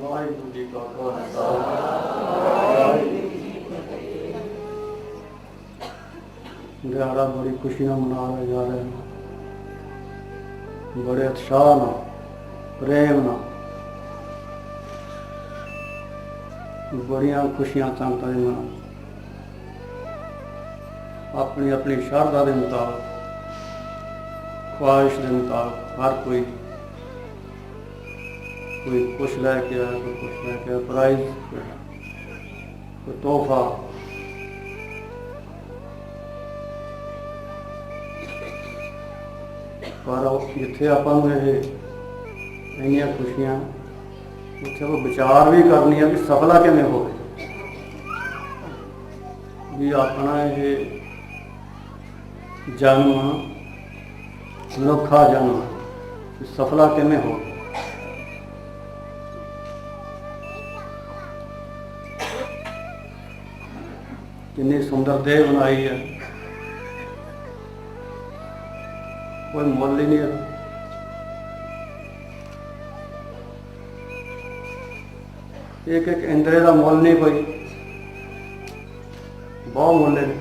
ਵਾਹਿਗੁਰੂ ਜੀ ਕਾ ਖਾਲਸਾ ਵਾਹਿਗੁਰੂ ਜੀ ਕੀ ਫਤਿਹ ਦਿਹਾੜਾ ਬੜੀ ਖੁਸ਼ੀ ਨਾਲ ਮਨਾਇਆ ਜਾ ਰਿਹਾ ਬੜੇ ਉਤਸ਼ਾਹ ਨਾਲ, ਪ੍ਰੇਮ ਨਾਲ। ਬੜੀਆਂ ਖੁਸ਼ੀਆਂ ਸੰਗਤਾਂ ਦੇ ਮਨਾਂ ਆਪਣੀ ਆਪਣੀ ਸ਼ਰਧਾ ਦੇ ਮੁਤਾਬਕ, ਖੁਆਇਸ਼ ਦੇ ਮੁਤਾਬਕ, ਹਰ ਕੋਈ ਕੋਈ ਕੁਛ ਲੈ ਕੇ ਆਇਆ, ਕੋਈ ਕੁਛ ਲੈ ਕੇ ਆਇਆ ਪ੍ਰਾਈਜ਼ ਕੋਈ ਤੋਹਫਾ। ਪਰ ਉਹ ਜਿੱਥੇ ਆਪਾਂ ਨੂੰ ਇਹ ਇੰਨੀਆਂ ਖੁਸ਼ੀਆਂ, ਉੱਥੇ ਉਹ ਵਿਚਾਰ ਵੀ ਕਰਨੀ ਆ ਵੀ ਸਫਲਾ ਕਿਵੇਂ ਹੋਵੇ। ਵੀ ਆਪਣਾ ਇਹ ਜਨਮ ਅਨੋਖਾ ਜਨਮ ਸਫਲਾ ਕਿਵੇਂ ਹੋਵੇ। ਕਿੰਨੀ ਸੁੰਦਰ ਦੇਹ ਬਣਾਈ ਹੈ। ਕੋਈ ਮੁੱਲ ਹੀ ਨਹੀਂ ਹੈ। ਇੱਕ ਇੱਕ ਇੰਦਰੇ ਦਾ ਮੁੱਲ ਨਹੀਂ ਕੋਈ। ਬਹੁਤ ਮੁੱਲ ਹੈ।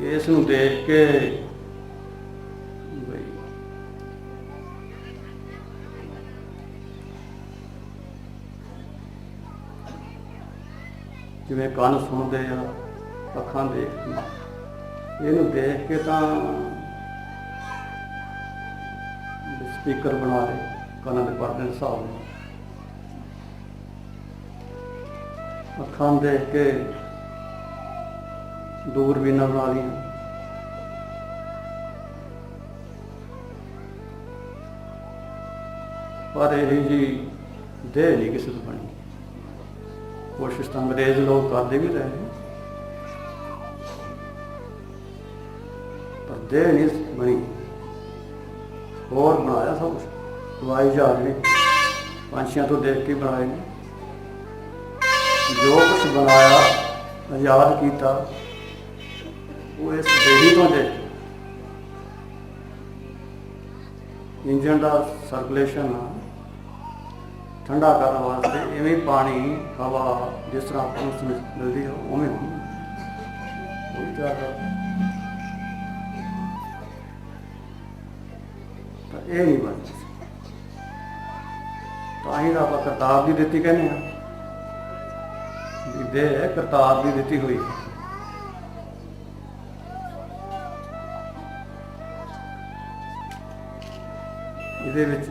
ਇਸ ਨੂੰ ਦੇਖ ਕੇ ਜਿਵੇਂ ਕੰਨ ਸੁਣਦੇ ਆ, ਅੱਖਾਂ ਦੇਖਦੀਆਂ ਇਹਨੂੰ ਦੇਖ ਕੇ ਤਾਂ ਸਪੀਕਰ ਬਣਾ ਲਏ ਕੰਨਾਂ ਦੇ ਪਰਦੇ ਦੇ ਹਿਸਾਬ ਨਾਲ। ਅੱਖਾਂ ਦੇਖ ਕੇ ਦੂਰਬੀਨਾਂ ਬਣਾ ਲਈਆਂ ਪਰ ਇਹ ਜੀ ਦੇਹ ਨਹੀਂ ਕਿਸੇ ਤੋਂ ਬਣੀ। ਕੋਸ਼ਿਸ਼ ਤਾਂ ਅੰਗਰੇਜ਼ ਲੋਕ ਕਰਦੇ ਵੀ ਰਹੇ ਨੇ। ਪਰ ਦੇਹ ਨਹੀਂ ਬਣੀ। ਹੋਰ ਬਣਾਇਆ ਸਭ ਕੁਛ। ਹਵਾਈ ਜਹਾਜ਼ ਨੇ ਪੰਛੀਆਂ ਤੋਂ ਦੇਖ ਕੇ ਬਣਾਏ ਨੇ। ਜੋ ਕੁਝ ਬਣਾਇਆ, ਆਜ਼ਾਦ ਕੀਤਾ, ਉਹ ਇਸ ਦੇਹੀ ਤੋਂ ਦੇ ਇੰਜਨ ਦਾ ਸਰਕੂਲੇਸ਼ਨ ਆ। ਠੰਡਾ ਕਰਨ ਵਾਸਤੇ ਇਵੇਂ ਪਾਣੀ, ਹਵਾ ਜਿਸ ਤਰ੍ਹਾਂ ਆਪਾਂ ਨੂੰ ਮਿਲਦੀ ਹੈ, ਉਵੇਂ ਹੁੰਦੀ ਹੈ। ਤਾਂ ਇਹ ਨਹੀਂ ਬਣਦਾ ਤਾਂ ਹੀ ਤਾਂ ਆਪਾਂ ਕਰਤਾਰ ਦੀ ਦਿੱਤੀ ਕਹਿੰਦੇ ਆ ਵੀ ਦੇ, ਕਰਤਾਰ ਦੀ ਦਿੱਤੀ ਹੋਈ। ਇਹਦੇ ਵਿੱਚ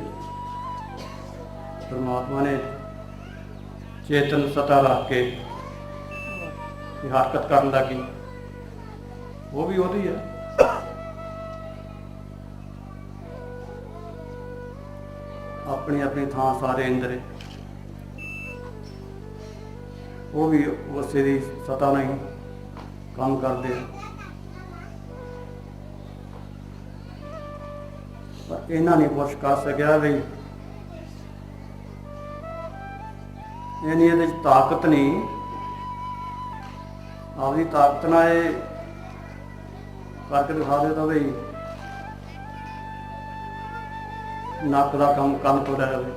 ਪਰਮਾਤਮਾ ਨੇ ਚੇਤਨ ਸਤਾ ਰੱਖ ਕੇ ਇਹ ਹਰਕਤ ਕਰਨ ਲੱਗੀ। ਉਹ ਵੀ ਉਹਦੀ ਹੈ ਆਪਣੀ ਆਪਣੀ ਥਾਂ ਸਾਰੇ ਇੰਦਰੇ ਉਹ ਵੀ ਉਸੇ ਦੀ ਸਤਾ ਨਹੀਂ ਕੰਮ ਕਰਦੇ ਪਰ ਇਹਨਾਂ ਨੇ ਪੁੱਛ ਕਰ ਸਕਿਆ ਵੀ ਇਹ ਇਹਦੇ ਚ ਤਾਕਤ ਨਹੀਂ। ਆਪਦੀ ਤਾਕਤ ਨਾਲ ਇਹ ਕਰਕੇ ਦਿਖਾ ਦੇ ਤਾਂ ਬਈ ਨੱਕ ਦਾ ਕੰਮ ਕੰਨ ਤੋਂ ਲੈ ਲਵੇ।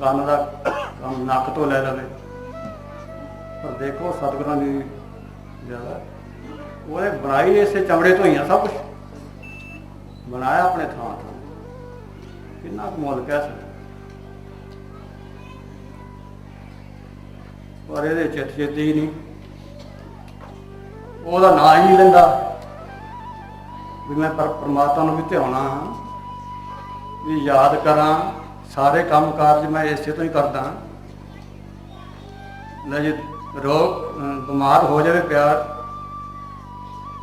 ਕੰਨ ਦਾ ਕੰਮ ਨੱਕ ਤੋਂ ਲੈ ਲਵੇ। ਪਰ ਦੇਖੋ ਸਤਿਗੁਰਾਂ ਦੀ ਜ਼ਿਆਦਾ ਉਹਨੇ ਬਣਾਈ ਇਸੇ ਚਮੜੇ ਤੋਂ ਹੀ ਆ ਸਭ ਕੁਝ ਬਣਾਇਆ ਆਪਣੇ ਥਾਂ ਤੋਂ ਕਿੰਨਾ ਕੁ ਮੁੱਲ ਕਹਿ ਸਕਦੇ। ਪਰ ਇਹਦੇ ਚਿੱਤ ਚਿੱਤ ਹੀ ਨਹੀਂ। ਉਹਦਾ ਨਾਂ ਹੀ ਨਹੀਂ ਲੈਂਦਾ। ਵੀ ਮੈਂ ਪਰ ਪ੍ਰਮਾਤਮਾ ਨੂੰ ਵੀ ਧਿਆਉਣਾ ਵੀ ਯਾਦ ਕਰਾਂ, ਸਾਰੇ ਕੰਮ ਕਾਰਜ ਮੈਂ ਇਸੇ ਤੋਂ ਹੀ ਕਰਦਾ। ਲੈ ਜੇ ਰੋਗ ਬਿਮਾਰ ਹੋ ਜਾਵੇ ਪਿਆਰ,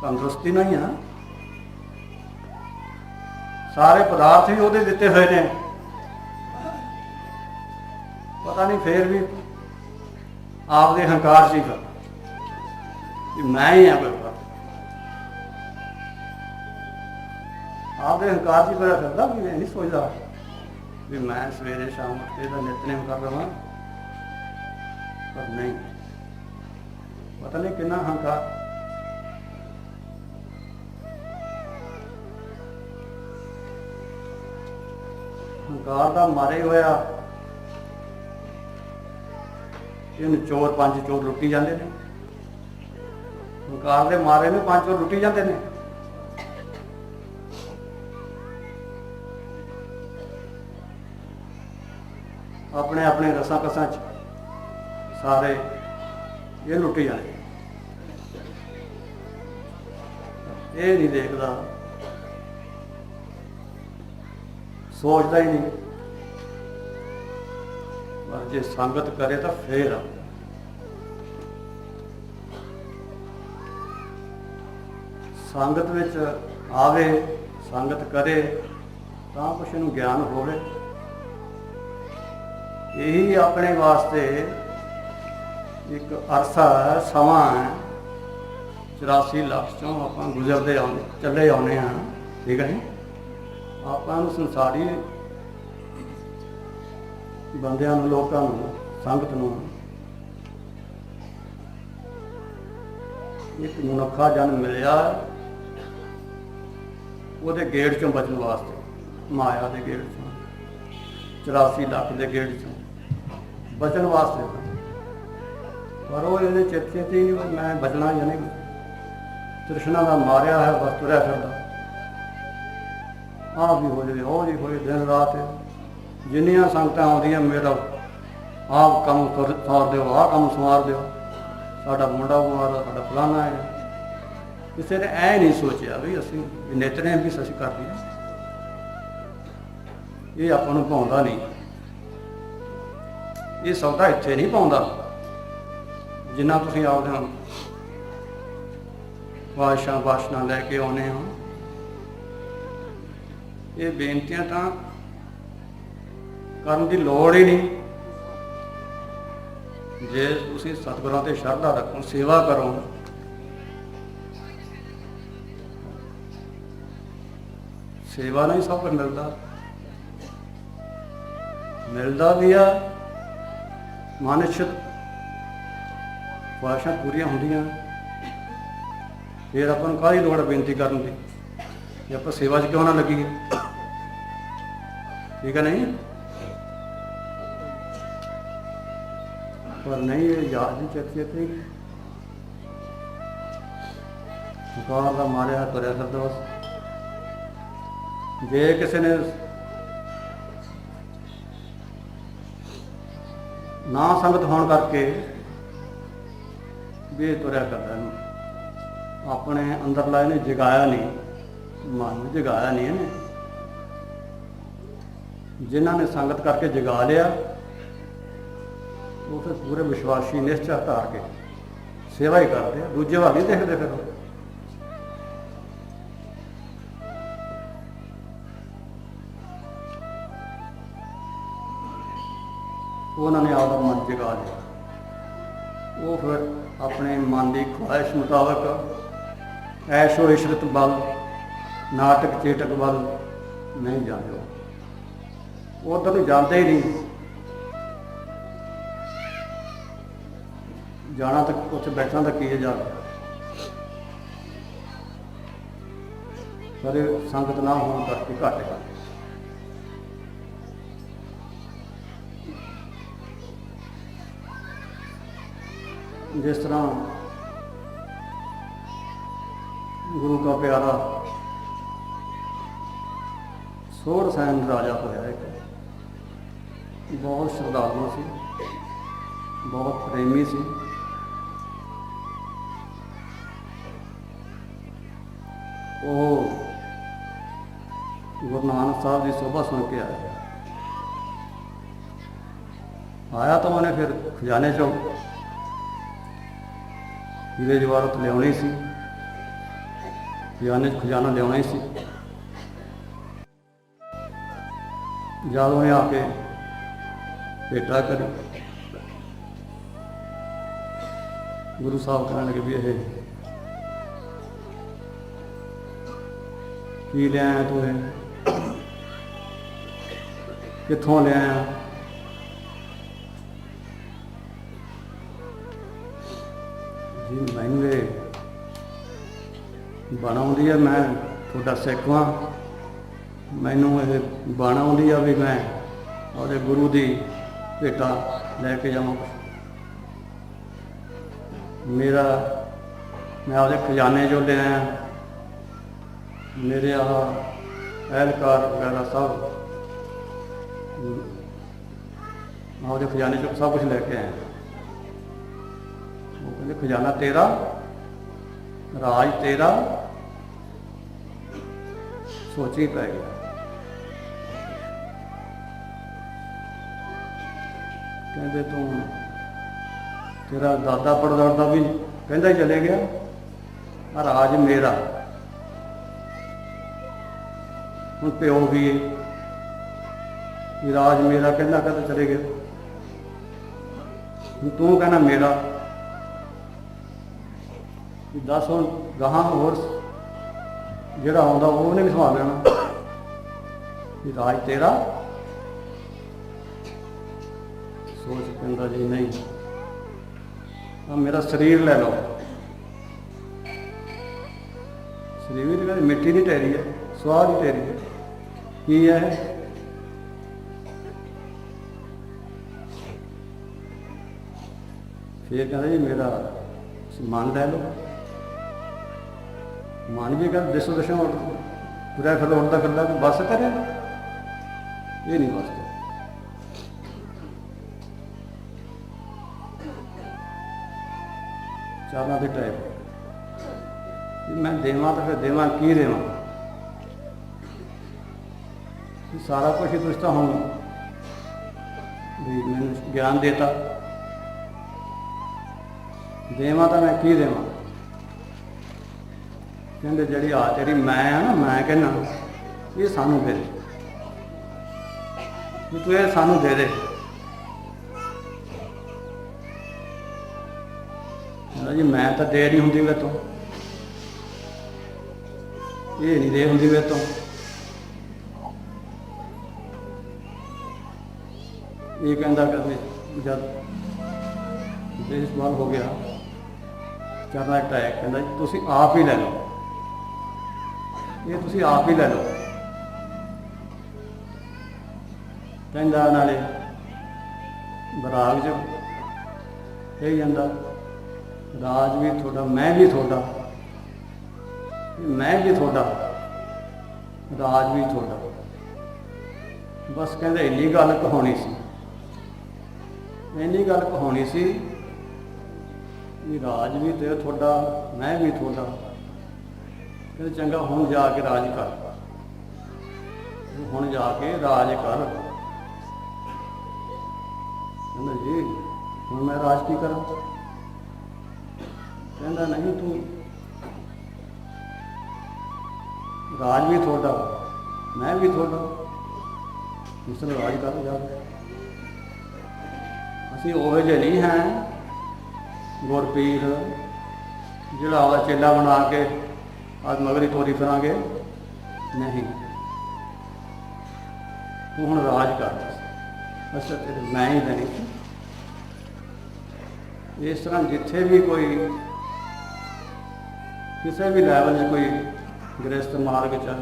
ਤੰਦਰੁਸਤੀ ਨਹੀਂ ਆ। ਸਾਰੇ ਪਦਾਰਥ ਵੀ ਉਹਦੇ ਦਿੱਤੇ ਹੋਏ ਨੇ। ਪਤਾ ਨਹੀਂ ਫੇਰ ਵੀ ਆਪਦੇ ਹੰਕਾਰ ਸੀ ਹੀ ਕਿ ਮੈਂ ਹੀ ਆ ਕਰਦਾ ਆਪਦੇ ਹੰਕਾਰ 'ਚ ਹੀ ਕਰਦਾ ਵੀ ਨਹੀਂ ਸੋਚਦਾ ਵੀ ਮੈਂ ਸਵੇਰੇ ਸ਼ਾਮ ਉੱਠ ਦਾ ਨਿਤਨੇਮ ਕਰ ਰਹਾ ਪਰ ਨਹੀਂ। ਪਤਾ ਨਹੀਂ ਕਿੰਨਾ ਹੰਕਾਰ। ਹੰਕਾਰ ਦਾ ਮਾਰੇ ਹੋਇਆ। ਇਹਨੂੰ ਚੋਰ ਪੰਜ ਚੋਰ ਲੁੱਟੀ ਜਾਂਦੇ ਨੇ। ਹੰਕਾਰ ਦੇ ਮਾਰੇ ਨੂੰ, ਪੰਜ ਚੋਰ ਲੁੱਟੀ ਜਾਂਦੇ ਨੇ। ਆਪਣੇ ਆਪਣੇ ਰਸਾਂ ਕਸਾਂ ਚ ਸਾਰੇ ਇਹ ਲੁੱਟੀ ਜਾਂਦੇ ਇਹ ਨਹੀਂ ਦੇਖਦਾ। ਸੋਚਦਾ ਹੀ ਨਹੀਂ। ਜੇ ਸੰਗਤ ਕਰੇ ਤਾਂ ਫੇਰ ਸੰਗਤ ਵਿੱਚ ਆਵੇ ਸੰਗਤ ਕਰੇ ਤਾਂ ਕੁਛ ਨੂੰ ਗਿਆਨ ਹੋਵੇ। ਇਹੀ ਆਪਣੇ ਵਾਸਤੇ ਇੱਕ ਅਰਸਾ ਹੈ, ਸਮਾਂ ਹੈ। 84 ਲੱਖ ਚੋਂ ਆਪਾਂ ਗੁਜ਼ਰਦੇ ਆਉਂਦੇ ਚੱਲੇ ਆਉਨੇ ਆ ਠੀਕ ਹੈ ਜੀ? ਆਪਾਂ ਨੂੰ ਸੰਸਾਰੀ ਬੰਦਿਆਂ ਨੂੰ, ਲੋਕਾਂ ਨੂੰ, ਸੰਗਤ ਨੂੰ। ਇੱਕ ਮਨੁੱਖਾ ਜਨਮ ਮਿਲਿਆ ਉਹਦੇ ਗੇੜ ਚੋਂ ਬਚਣ ਵਾਸਤੇ, ਮਾਇਆ ਦੇ ਗੇੜ ਚੋਂ 84 ਲੱਖ ਦੇ ਗੇੜ ਚੋਂ ਬਚਣ ਵਾਸਤੇ। ਪਰ ਉਹ ਇਹਦੇ ਚਿੱਤ ਚਿੱਤ ਹੀ ਮੈਂ ਬਚਣਾ ਜਾਂ ਨਹੀਂ ਤ੍ਰਿਸ਼ਨਾ ਦਾ ਮਾਰਿਆ ਹੈ ਬਸ ਤੁਰਿਆ ਫਿਰਦਾ। ਆਪ ਵੀ ਹੋ ਜਾਵੇ, ਉਹ ਜੀ ਹੋਏ ਦਿਨ ਰਾਤ ਜਿੰਨੀਆਂ ਸੰਗਤਾਂ ਆਉਂਦੀਆਂ ਮੇਰਾ ਆਹ ਕੰਮ ਤੁਰ- ਸਾਰ ਦਿਓ, ਆਹ ਕੰਮ ਸਵਾਰ ਦਿਓ। ਸਾਡਾ ਮੁੰਡਾ ਬਿਮਾਰ ਸਾਡਾ ਫਲਾਣਾ ਹੈ। ਕਿਸੇ ਨੇ ਐ ਨਹੀਂ ਸੋਚਿਆ ਵੀ ਅਸੀਂ ਵੀ ਵੀ ਅਸੀਂ ਕਰ ਲਈਏ ਇਹ ਆਪਾਂ ਨੂੰ ਪਾਉਂਦਾ ਨਹੀਂ। ਇਹ ਸੌਦਾ ਇੱਥੇ ਨਹੀਂ ਪਾਉਂਦਾ। ਜਿੰਨਾ ਤੁਸੀਂ ਆਪਦੇ ਵਾਸ਼ਾ ਵਾਸ਼ਨਾ ਲੈ ਕੇ ਆਉਨੇ ਹੋ। ਇਹ ਬੇਨਤੀਆਂ ਤਾਂ ਕਰਨ ਦੀ ਲੋੜ ਹੀ ਨਹੀਂ। ਜੇ ਤੁਸੀਂ ਸਤਿਗੁਰਾਂ ਤੇ ਸ਼ਰਧਾ ਰੱਖੋ, ਸੇਵਾ ਕਰੋ। ਸੇਵਾ ਨਾਲ ਹੀ ਸਭ ਕੁਝ ਮਿਲਦਾ। ਮਿਲਦਾ ਵੀ ਆ ਮਾਨਸਿਕ ਵਾਸ਼ਾ ਪੂਰੀਆਂ ਹੁੰਦੀਆਂ। ਫਿਰ ਆਪਾਂ ਨੂੰ ਕਾਹਦੀ ਲੋੜ ਬੇਨਤੀ ਕਰਨ ਦੀ? ਕਿ ਆਪਾਂ ਸੇਵਾ 'ਚ ਕਿਉਂ ਨਾ ਲੱਗੀਏ? ਠੀਕ ਹੈ ਨਹੀਂ? ਪਰ ਨਹੀਂ, ਇਹ ਯਾਦ ਨਹੀਂ ਚੱਕੀ ਤੇ ਹੁਕਾਰ ਦਾ ਮਾਰਿਆ ਤੁਰਿਆ ਫਿਰਦਾ ਬਸ। ਜੇ ਕਿਸੇ ਨੇ ਨਾ ਸੰਗਤ ਹੋਣ ਕਰਕੇ ਵੀ ਤੁਰਿਆ ਕਰਦਾ ਇਹਨੂੰ, ਆਪਣੇ ਅੰਦਰਲਾ ਇਹਨੇ ਜਗਾਇਆ ਨਹੀਂ, ਮਨ ਨੂੰ ਜਗਾਇਆ ਨਹੀਂ ਇਹਨੇ। ਜਿਨ੍ਹਾਂ ਨੇ ਸੰਗਤ ਕਰਕੇ ਜਗਾ ਲਿਆ ਉਹ ਫਿਰ ਪੂਰੇ ਵਿਸ਼ਵਾਸੀ ਨਿਸ਼ਚਾ ਧਾਰ ਕੇ। ਸੇਵਾ ਹੀ ਕਰਦੇ ਆ, ਦੂਜੇ ਵੱਲ ਨਹੀਂ ਦੇਖਦੇ ਫਿਰ ਉਹ। ਉਹਨਾਂ ਨੇ ਆਪਦਾ ਮਨ ਜਗਾ ਲਿਆ। ਉਹ ਫਿਰ ਆਪਣੇ ਮਨ ਦੀ ਖੁਆਇਸ਼ ਮੁਤਾਬਕ ਐਸ਼ੋ ਇਸ਼ਰਤ ਬਲ ਨਾਟਕ ਚੇਟਕ ਬਲ ਨਹੀਂ ਜਾਂਦੇ ਉਹ। ਉਧਰ ਨੂੰ ਜਾਂਦੇ ਹੀ ਨਹੀਂ। ਜਾਣਾ ਤਾਂ ਉੱਥੇ ਬੈਠਣਾ ਤਾਂ ਕੀ ਹੈ ਜਾ ਕੇ? ਸੰਗਤ ਨਾ ਹੋਣ ਕਰਕੇ ਘੱਟ ਹੈ। ਜਿਸ ਤਰ੍ਹਾਂ ਗੁਰੂ ਦਾ ਪਿਆਰਾ ਸੋਹਰ ਸੈਨ ਰਾਜਾ ਹੋਇਆ ਇੱਕ। ਬਹੁਤ ਸ਼ਰਧਾਲੂ ਸੀ, ਬਹੁਤ ਪ੍ਰੇਮੀ ਸੀ। ਉਹ ਗੁਰੂ ਨਾਨਕ ਸਾਹਿਬ ਦੀ ਸੋਭਾ ਸੁਣ ਕੇ ਆਇਆ। ਆਇਆ ਤਾਂ ਉਹਨੇ ਫਿਰ ਖਜ਼ਾਨੇ ਚੋਂ ਹੀਰੇ ਜਵਾਹਰਤ ਲਿਆਉਣੀ ਸੀ। ਖਜ਼ਾਨੇ 'ਚ ਖਜ਼ਾਨਾ ਲਿਆਉਣਾ ਹੀ ਸੀ। ਜਦੋਂ ਇਹ ਆ ਕੇ ਭੇਟਾ ਕਰੀ ਗੁਰੂ ਸਾਹਿਬ ਕਹਿਣ ਲੱਗੇ ਵੀ ਇਹ ਕੀ ਲਿਆਇਆ ਤੂੰ ਇਹ? ਕਿੱਥੋਂ ਲਿਆਇਆ ਜੀ, ਮੈਨੂੰ ਇਹ ਬਾਣ ਆਉਂਦੀ ਆ, ਮੈਂ ਤੁਹਾਡਾ ਸਿੱਖ ਹਾਂ। ਮੈਨੂੰ ਇਹ ਬਾਣਾ ਆਉਂਦੀ ਆ ਵੀ ਮੈਂ ਉਹਦੇ ਗੁਰੂ ਦੀ ਭੇਟਾ ਲੈ ਕੇ ਜਾਵਾਂ। ਮੇਰਾ, ਮੈਂ ਉਹਦੇ ਖਜ਼ਾਨੇ ਚੋਂ ਲਿਆ ਮੇਰੇ ਆਹ ਐਲਕਾਰ ਵਗੈਰਾ ਸਭ, ਮੈਂ ਉਹਦੇ ਖਜ਼ਾਨੇ ਚੋਂ ਸਭ ਕੁਝ ਲੈ ਕੇ ਆਏ ਉਹ ਕਹਿੰਦੇ, ਖਜ਼ਾਨਾ ਤੇਰਾ, ਰਾਜ ਤੇਰਾ, ਸੋਚੀ ਪੈ ਗਿਆ। ਕਹਿੰਦੇ, ਤੂੰ, ਤੇਰਾ ਦਾਦਾ ਪੜਦਾਦਾ ਵੀ ਕਹਿੰਦਾ ਹੀ ਚਲੇ ਗਿਆ ਰਾਜ ਮੇਰਾ। ਹੁਣ ਪਿਓ ਵੀ ਹੈ ਰਾਜ ਮੇਰਾ ਕਹਿੰਦਾ ਕਦ ਚਲੇ ਗਏ ਹੁਣ ਤੂੰ ਕਹਿੰਦਾ ਮੇਰਾ। ਵੀ ਦੱਸ ਹੁਣ ਗਾਹਾਂ ਹੋਰ ਜਿਹੜਾ ਆਉਂਦਾ ਉਹ ਉਹਨੇ ਵੀ ਸੰਭਾਲ ਲੈਣਾ। ਵੀ ਰਾਜ ਤੇਰਾ। ਸੋਚ ਕਹਿੰਦਾ ਜੀ ਨਹੀਂ। ਆ ਮੇਰਾ ਸਰੀਰ ਲੈ ਲਓ। ਸਰੀਰ ਵੀ ਕਹਿੰਦੇ ਮਿੱਟੀ ਨਹੀਂ ਢੇਰੀ ਹੈ ਸਵਾਦ ਦੀ ਢੇਰੀ ਹੈ ਕੀ ਹੈ? ਫਿਰ ਕਹਿੰਦਾ ਜੀ, ਮੇਰਾ ਮਨ ਲੈ ਲਓ। ਮਨ ਵੀ ਕਰ ਦਿਸੋ ਦਿਸ਼ਾ ਉੱਡ ਤੁਰਿਆ ਫਿਰ ਉੱਡਦਾ ਫਿਰਦਾ ਕੋਈ ਬਸ ਕਰੇ ਇਹ ਨਹੀਂ ਬਸ ਚਾਰਾਂ ਦੇ ਟਾਈਪ ਮੈਂ ਦੇਵਾਂ ਤਾਂ ਫਿਰ ਦੇਵਾਂ, ਕੀ ਦੇਵਾਂ? ਵੀ ਸਾਰਾ ਕੁਝ ਹੀ ਤੁਸੀਂ ਤਾਂ ਹੁਣ ਵੀ ਮੈਨੂੰ ਗਿਆਨ ਦੇਤਾ। ਦੇਵਾਂ ਤਾਂ ਮੈਂ ਕੀ ਦੇਵਾਂ? ਕਹਿੰਦੇ ਜਿਹੜੀ ਆ ਤੇਰੀ ਮੈਂ ਆ ਨਾ, ਮੈਂ ਕਹਿੰਦਾ, ਇਹ ਸਾਨੂੰ ਦੇ ਦੇ। ਤੂੰ ਇਹ ਸਾਨੂੰ ਦੇ ਦੇ। ਕਹਿੰਦਾ ਜੀ, ਮੈਂ ਤਾਂ ਦੇ ਨਹੀਂ ਹੁੰਦੀ ਮੇਰੇ ਤੋਂ। ਇਹ ਨਹੀਂ ਦੇ ਹੁੰਦੀ ਮੇਰੇ ਤੋਂ। ਇਹ ਕਹਿੰਦਾ ਕਿ ਜਦ ਦੇਸ਼ ਦੇਸ਼ਵਾਲ ਹੋ ਗਿਆ ਚਰਨਾ ਟੈਕ ਕਹਿੰਦਾ, ਤੁਸੀਂ ਆਪ ਹੀ ਲੈ ਲਓ। ਇਹ ਤੁਸੀਂ ਆਪ ਹੀ ਲੈ ਲਓ। ਕਹਿੰਦਾ ਨਾਲੇ ਬਰਾਗ ਚ ਕਹੀ ਜਾਂਦਾ, ਰਾਜ ਵੀ ਤੁਹਾਡਾ, ਮੈਂ ਵੀ ਤੁਹਾਡਾ, ਮੈਂ ਵੀ ਤੁਹਾਡਾ, ਰਾਜ ਵੀ ਤੁਹਾਡਾ। ਬਸ ਕਹਿੰਦਾ ਇੰਨੀ ਗੱਲ ਕਹਾਣੀ ਸੀ। ਇੰਨੀ ਗੱਲ ਕਹਾਉਣੀ ਸੀ ਵੀ ਰਾਜ ਵੀ ਤੇ ਤੁਹਾਡਾ, ਮੈਂ ਵੀ ਤੁਹਾਡਾ। ਕਹਿੰਦੇ ਚੰਗਾ ਹੁਣ ਜਾ ਕੇ ਰਾਜ ਕਰ। ਹੁਣ ਜਾ ਕੇ ਰਾਜ ਕਰ। ਕਹਿੰਦਾ ਜੀ, ਹੁਣ ਮੈਂ ਰਾਜ ਕੀ ਕਰਾਂ? ਕਹਿੰਦਾ ਨਹੀਂ ਤੂੰ, ਰਾਜ ਵੀ ਤੁਹਾਡਾ, ਮੈਂ ਵੀ ਤੁਹਾਡਾ। ਇਸ ਰਾਜ ਕਰ ਜਾ ਅਸੀਂ ਉਹ ਜਿਹੇ ਨਹੀਂ ਹੈ। ਗੁਰਪੀਰ, ਜਿਹੜਾ ਉਹਦਾ ਚੇਲਾ ਬਣਾ ਕੇ ਅੱਜ ਮਗਰੀ ਤੋਰੀ ਫਿਰਾਂਗੇ, ਨਹੀਂ। ਤੂੰ ਹੁਣ ਰਾਜ ਕਰ। ਅੱਛਾ, ਤੇਰੇ ਮੈਂ ਹੀ ਨਹੀਂ। ਇਸ ਤਰ੍ਹਾਂ ਜਿੱਥੇ ਵੀ ਕੋਈ, ਕਿਸੇ ਵੀ ਲੈਵਲ 'ਚ ਕੋਈ ਗ੍ਰਸਤ ਮਾਰਗ 'ਚ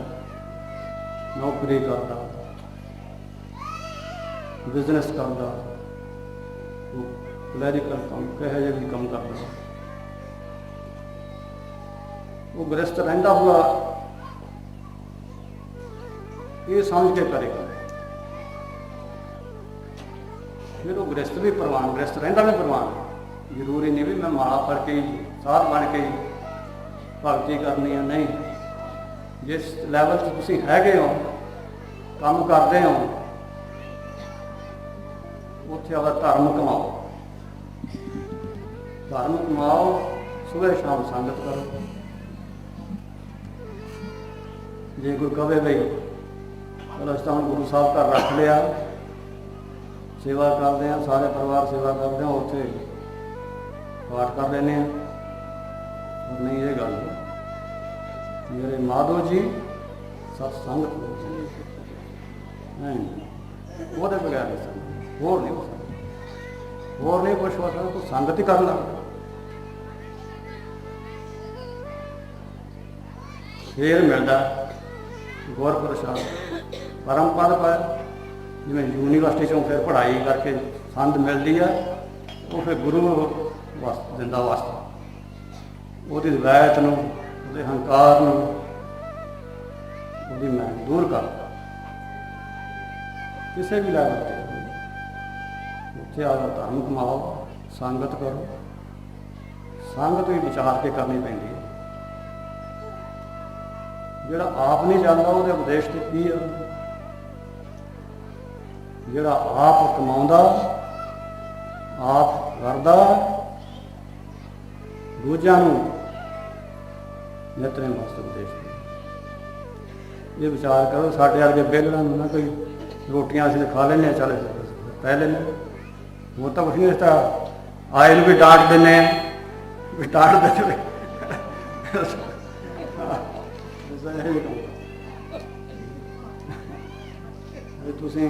ਨੌਕਰੀ ਕਰਦਾ ਬਿਜ਼ਨਸ ਕਰਦਾ ਉਹ ਕਲੈਰੀਕਲ ਕੰਮ ਕਹੇ ਜਿਹਾ ਵੀ ਕੰਮ ਕਰਦਾ ਉਹ ਗ੍ਰਸਤ ਰਹਿੰਦਾ ਹੋਇਆ ਇਹ ਸਮਝ ਕੇ ਕਰੇਗਾ। ਫਿਰ ਉਹ ਗ੍ਰਸਤ ਵੀ ਪ੍ਰਵਾਨ ਗ੍ਰਸਤ ਰਹਿੰਦਾ ਵੀ ਪ੍ਰਵਾਨ। ਜ਼ਰੂਰੀ ਨਹੀਂ ਵੀ ਮੈਂ ਮਾਲਾ ਫੜ ਕੇ ਹੀ, ਸਾਧ ਬਣ ਕੇ ਹੀ ਭਗਤੀ ਕਰਨੀ ਆ ਨਹੀਂ। ਜਿਸ ਲੈਵਲ 'ਤੇ ਤੁਸੀਂ ਹੈਗੇ ਹੋ ਕੰਮ ਕਰਦੇ ਹੋ ਉੱਥੇ ਆਪਦਾ ਧਰਮ ਕਮਾਓ। ਧਰਮ ਕਮਾਓ ਸਵੇਰ ਸ਼ਾਮ ਸੰਗਤ ਕਰੋ। ਜੇ ਕੋਈ ਕਵੇ ਬਈ, ਚਲੋ ਅਸੀਂ ਤਾਂ ਹੁਣ ਗੁਰੂ ਸਾਹਿਬ ਘਰ ਰੱਖ ਲਿਆ, ਸੇਵਾ ਕਰਦੇ ਆ ਸਾਰੇ ਪਰਿਵਾਰ ਸੇਵਾ ਕਰਦੇ ਆ ਉੱਥੇ ਪਾਠ ਕਰ ਲੈਨੇ ਆ ਨਹੀਂ ਇਹ ਗੱਲ। ਮੇਰੇ ਮਾਧੋ ਜੀ, ਸਤ ਸੰਗਤ। ਉਹਦੇ ਬਗੈਰ ਨਹੀਂ ਸੰਗਤ ਹੋਰ ਨਹੀਂ ਹੋ ਸਕਦਾ ਹੋਰ ਨਹੀਂ ਕੁਛ ਹੋ ਸਕਦਾ ਤੂੰ ਸੰਗਤ ਹੀ ਕਰ ਲੈ ਫੇਰ ਮਿਲਦਾ ਗੁਰ ਪ੍ਰਸਾਦ ਪਰਮ ਜਿਵੇਂ ਯੂਨੀਵਰਸਿਟੀ ਚੋਂ ਫਿਰ ਪੜ੍ਹਾਈ ਕਰਕੇ ਸੰਦ ਮਿਲਦੀ ਆ, ਉਹ ਫਿਰ ਗੁਰੂ ਵਸਤ ਦਿੰਦਾ ਵਾਸਤਾ। ਉਹਦੀ ਰਵਾਇਤ ਨੂੰ, ਉਹਦੇ ਹੰਕਾਰ ਨੂੰ ਉਹਦੀ ਮੈਂ ਦੂਰ ਕਰ ਕਿਸੇ ਵੀ ਲੈਵਲ ਤੇ ਆਪਦਾ ਧਰਮ ਕਮਾਓ, ਸੰਗਤ ਕਰੋ। ਸੰਗਤ ਵੀ ਵਿਚਾਰ ਕੇ ਕਰਨੀ ਪੈਂਦੀ ਹੈ। ਜਿਹੜਾ ਆਪ ਨਹੀਂ ਜਾਣਦਾ ਉਹਦੇ ਉਪਦੇਸ਼ ਤੇ ਕੀ ਹੈ ਜਿਹੜਾ ਆਪ ਕਮਾਉਂਦਾ, ਆਪ ਕਰਦਾ, ਦੂਜਿਆਂ ਨੂੰ ਨਿਤਰੇ ਵਾਸਤੇ ਉਪਦੇਸ਼ ਦਿੰਦਾ। ਇਹ ਵਿਚਾਰ ਕਰੋ, ਸਾਡੇ ਵਰਗੇ ਬੇਲਣਾ ਨੂੰ ਨਾ ਕੋਈ ਰੋਟੀਆਂ ਅਸੀਂ ਤਾਂ ਖਾ ਲੈਂਦੇ ਹਾਂ, ਚੱਲ ਪੈ ਲੈਂਦੇ ਹਾਂ। ਉਹ ਤਾਂ ਕੁਛ ਨਹੀਂ ਇਸ ਤਾਂ ਆਏ ਨੂੰ ਵੀ ਡਾਂਟ ਦਿੰਦੇ ਤੁਸੀਂ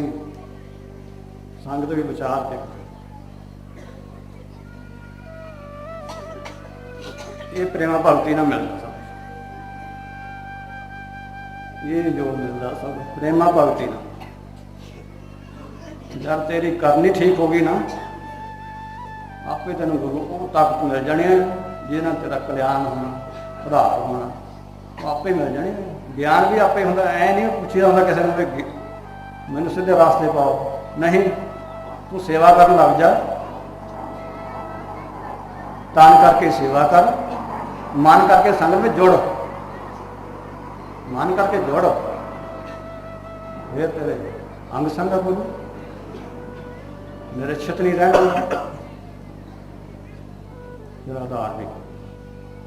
ਸੰਗਤ ਵੀ ਵਿਚਾਰ ਤੇ ਇਹ ਪ੍ਰੇਮਾ ਭਗਤੀ ਨਾਲ ਮਿਲਦਾ ਸਭ ਇਹ ਜੋ ਮਿਲਦਾ ਸਭ ਪ੍ਰੇਮਾ ਭਗਤੀ ਨਾਲ। ਜਦ ਤੇਰੀ ਕਰਨੀ ਠੀਕ ਹੋ ਗਈ ਨਾ, ਆਪੇ ਤੈਨੂੰ ਗੁਰੂ ਉਹ ਤਾਕਤ ਮਿਲ ਜਾਣੀ ਹੈ ਜਿਹਨਾਂ ਤੇਰਾ ਕਲਿਆਣ ਹੋਣਾ ਉਧਾਰ ਹੋਣਾ, ਉਹ ਆਪੇ ਮਿਲ ਜਾਣੀ ਹੈ। ਗਿਆਨ ਵੀ ਆਪੇ ਹੁੰਦਾ, ਐ ਨਹੀਂ ਪੁੱਛਿਆ ਹੁੰਦਾ ਕਿਸੇ ਨੂੰ ਵੀ ਮੈਨੂੰ ਸਿੱਧੇ ਰਾਸਤੇ ਪਾਓ, ਨਹੀਂ, ਤੂੰ ਸੇਵਾ ਕਰਨ ਲੱਗ ਜਾ। ਤਨ ਕਰਕੇ ਸੇਵਾ ਕਰ, ਮਨ ਕਰਕੇ ਸੰਗਤ ਵਿੱਚ ਜੁੜ। ਮਨ ਕਰਕੇ ਜੁੜ। ਫਿਰ ਤੇਰੇ ਅੰਗ ਸੰਗਤ ਸੰਗ ਗੁਰੂ ਨਿਰਛਤ ਨਹੀਂ ਰਹਿਣਾ ਮੇਰਾ ਆਧਾਰ ਵੀ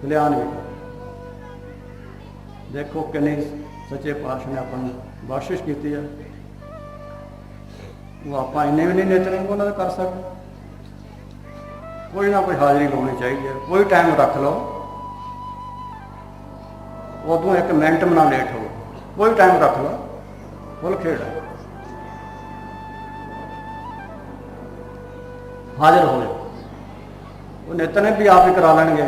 ਕਲਿਆਣ ਵੀ ਦੇਖੋ ਕਿੰਨੇ ਸੱਚੇ ਪਾਤਸ਼ਾਹ ਨੇ ਆਪਾਂ ਨੂੰ ਬਖਸ਼ਿਸ਼ ਕੀਤੀ ਹੈ ਉਹ ਆਪਾਂ ਇੰਨੇ ਵੀ ਨਹੀਂ ਨਿਤਨੇ ਉਹਨਾਂ ਦਾ ਕਰ ਸਕਦੇ। ਕੋਈ ਨਾ ਕੋਈ ਹਾਜ਼ਰੀ ਲਾਉਣੀ ਚਾਹੀਦੀ ਹੈ ਕੋਈ ਟਾਈਮ ਰੱਖ ਲਓ। ਉਦੋਂ ਇੱਕ ਮਿੰਟ ਮਨਾ ਲੇਟ ਹੋ ਕੋਈ ਟਾਈਮ ਰੱਖ ਲਓ। ਫੁੱਲ ਖੇਡ ਹਾਜ਼ਰ ਹੋ ਜਾਓ ਉਹ ਨਿਤਨੇ ਵੀ ਆਪ ਹੀ ਕਰਾ ਲੈਣਗੇ।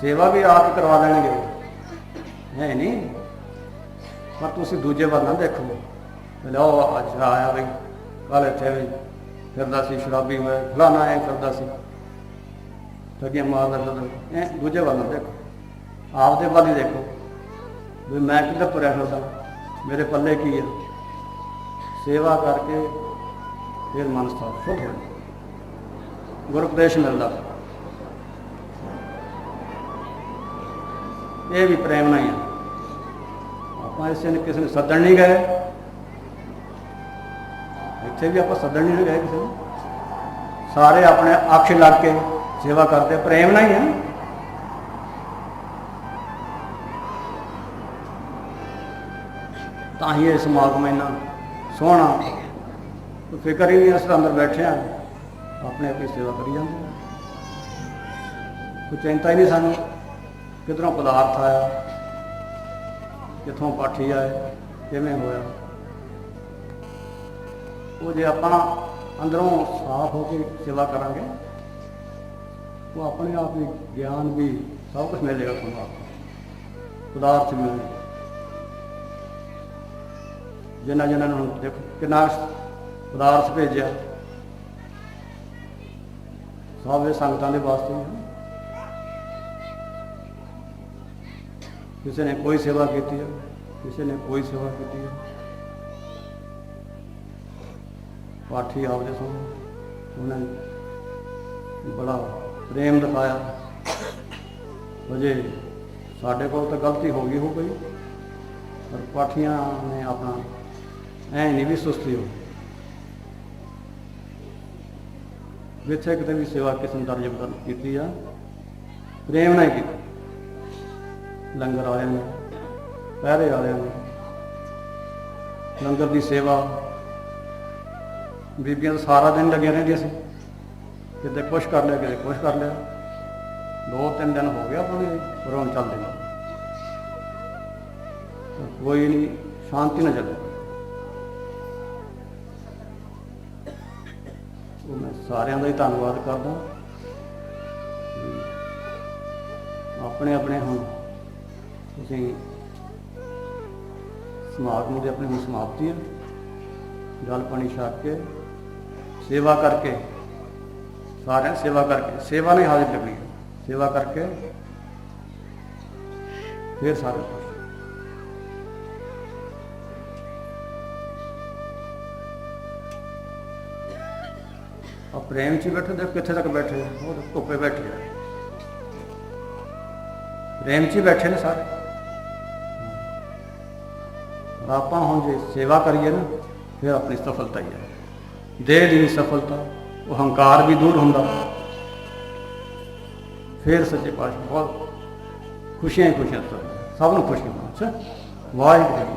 ਸੇਵਾ ਵੀ ਆਪ ਹੀ ਕਰਵਾ ਲੈਣਗੇ। ਹੈ ਨਹੀਂ? ਪਰ ਤੁਸੀਂ ਦੂਜੇ ਵੱਲ ਨਾ ਦੇਖੋ। ਵੀ ਲਓ, ਅੱਜ ਆਇਆ ਵੀ ਕੱਲ ਇੱਥੇ ਵੀ ਫਿਰਦਾ ਸੀ ਸ਼ਰਾਬੀ ਹੋਇਆ ਫਲਾਣਾ ਐ ਕਰਦਾ ਸੀ। ਠੱਗੀਆਂ ਮਾਰਦਾ ਫਿਰਦਾ ਐ ਦੂਜੇ ਵੱਲ ਨਾ ਦੇਖੋ। ਆਪਦੇ ਵੱਲ ਹੀ ਦੇਖੋ। ਵੀ ਮੈਂ ਕਿੱਧਰ ਤੁਰਿਆ ਫਿਰਦਾ? ਮੇਰੇ ਪੱਲੇ ਕੀ ਹੈ ਸੇਵਾ ਕਰਕੇ ਫਿਰ ਮਨ ਸਥਾਪਿਤ ਹੋ ਜਾਂਦਾ। ਗੁਰਪ੍ਰੇਸ਼ ਮਿਲਦਾ ਇਹ ਵੀ ਪ੍ਰੇਮ ਨਾਲ ਹੀ ਆ। ਆਪਾਂ ਇਸੇ ਨੇ ਕਿਸੇ ਨੂੰ ਸੱਦਣ ਨਹੀਂ ਗਏ। ਇੱਥੇ ਵੀ ਆਪਾਂ ਸੱਦਣ ਨਹੀਂ ਗਏ ਕਿਸੇ ਨੂੰ। ਸਾਰੇ ਆਪਣੇ ਅੱਖ ਲੱਗ ਕੇ ਸੇਵਾ ਕਰਦੇ, ਪ੍ਰੇਮ ਨਾਲ ਹੀ ਹੈ ਤਾਂ ਹੀ ਇਹ ਸਮਾਗਮ ਇੰਨਾ ਸੋਹਣਾ। ਫਿਕਰ ਹੀ ਨਹੀਂ ਅਸੀਂ ਅੰਦਰ ਬੈਠੇ ਆ ਆਪਣੇ ਆਪਣੀ ਸੇਵਾ ਕਰੀ ਜਾਂਦੇ ਕੋਈ ਚਿੰਤਾ ਹੀ ਨਹੀਂ ਸਾਨੂੰ ਕਿਧਰੋਂ ਪਦਾਰਥ ਆਇਆ, ਕਿੱਥੋਂ ਪਾਠੀ ਆਏ, ਕਿਵੇਂ ਹੋਇਆ। ਉਹ ਜੇ ਆਪਾਂ ਅੰਦਰੋਂ ਸਾਫ਼ ਹੋ ਕੇ ਸੇਵਾ ਕਰਾਂਗੇ, ਉਹ ਆਪਣੇ ਆਪ ਹੀ ਗਿਆਨ ਵੀ ਸਭ ਕੁਝ ਮਿਲੇਗਾ ਤੁਹਾਨੂੰ ਆਪ ਪਦਾਰਥ ਮਿਲਣਗੇ ਜਿਨ੍ਹਾਂ ਜਿਨ੍ਹਾਂ ਨੂੰ ਦੇਖੋ, ਕਿੰਨਾ ਪਦਾਰਥ ਭੇਜਿਆ। ਸਭ ਇਹ ਸੰਗਤਾਂ ਦੇ ਵਾਸਤੇ ਹੀ ਹੈ ਕਿਸੇ ਨੇ ਕੋਈ ਸੇਵਾ ਕੀਤੀ ਹੈ ਕਿਸੇ ਨੇ ਕੋਈ ਸੇਵਾ ਕੀਤੀ ਹੈ ਪਾਠੀ ਆਪਦੇ ਸੋ ਉਹਨਾਂ ਨੇ ਬੜਾ ਪ੍ਰੇਮ ਦਿਖਾਇਆ। ਵਜੇ ਸਾਡੇ ਕੋਲ ਤਾਂ ਗਲਤੀ ਹੋ ਗਈ ਹੋ ਗਈ ਪਰ ਪਾਠੀਆਂ ਨੇ ਆਪਣਾ ਐ ਨਹੀਂ ਵੀ ਸੁਸਤੀ ਹੋ ਜਿੱਥੇ ਕਿਤੇ ਵੀ ਸੇਵਾ ਕਿਸਮ ਨੇ ਦਰਜ ਕੀਤੀ ਆ। ਪ੍ਰੇਮ ਨਾਲ ਹੀ ਕੀਤੀ। ਲੰਗਰ ਵਾਲਿਆਂ ਨੇ, ਪਹਿਰੇ ਵਾਲਿਆਂ ਨੇ, ਲੰਗਰ ਦੀ ਸੇਵਾ। ਬੀਬੀਆਂ ਤਾਂ ਸਾਰਾ ਦਿਨ ਲੱਗੀਆਂ ਰਹਿੰਦੀਆਂ ਸੀ। ਕਿਤੇ ਕੁਛ ਕਰ ਲਿਆ, ਕਿਤੇ ਕੁਛ ਕਰ ਲਿਆ। ਦੋ ਤਿੰਨ ਦਿਨ ਹੋ ਗਿਆ ਆਪਣੇ ਰੋਣ ਚੱਲਦੇ ਨੂੰ। ਕੋਈ ਨਹੀਂ, ਸ਼ਾਂਤੀ ਨਾਲ ਚੱਲੇ। ਸਾਰਿਆਂ ਦਾ ਹੀ ਧੰਨਵਾਦ ਕਰਦਾ। ਆਪਣੇ ਆਪਣੇ ਹੁਣ ਤੁਸੀਂ ਸਮਾਗਮ ਦੀ ਆਪਣੀ ਹੁਣ ਸਮਾਪਤੀ ਹੈ। ਜਲ ਪਾਣੀ ਛਕ ਕੇ ਸੇਵਾ ਕਰਕੇ ਸਾਰਿਆਂ ਸੇਵਾ ਕਰਕੇ, ਸੇਵਾ ਨਹੀਂ ਹਾਜ਼ਰ ਲੱਗਣੀ ਸੇਵਾ ਕਰਕੇ ਫਿਰ ਸਾਰੇ ਆ ਪ੍ਰੇਮ ਚ ਹੀ ਬੈਠੇ ਦੇਖ ਕਿੱਥੇ ਤੱਕ ਬੈਠੇ ਉਹ ਤਾਂ ਧੁੱਪੇ ਬੈਠੇ ਆ। ਪ੍ਰੇਮ ਚ ਹੀ ਬੈਠੇ ਨੇ ਸਾਰੇ। ਆਪਾਂ ਹੁਣ ਜੇ ਸੇਵਾ ਕਰੀਏ ਨਾ, ਫਿਰ ਆਪਣੀ ਸਫਲਤਾ ਹੀ ਹੈ ਦੇਹ ਦੀ ਸਫਲਤਾ ਉਹ ਹੰਕਾਰ ਵੀ ਦੂਰ ਹੁੰਦਾ। ਫਿਰ ਸੱਚੇ ਪਾਤਸ਼ਾਹ ਬਹੁਤ ਖੁਸ਼ੀਆਂ ਹੀ ਖੁਸ਼ੀਆਂ ਸਭ ਨੂੰ ਖੁਸ਼ੀ ਮਾਨ ਵਾਹਿਗੁਰੂ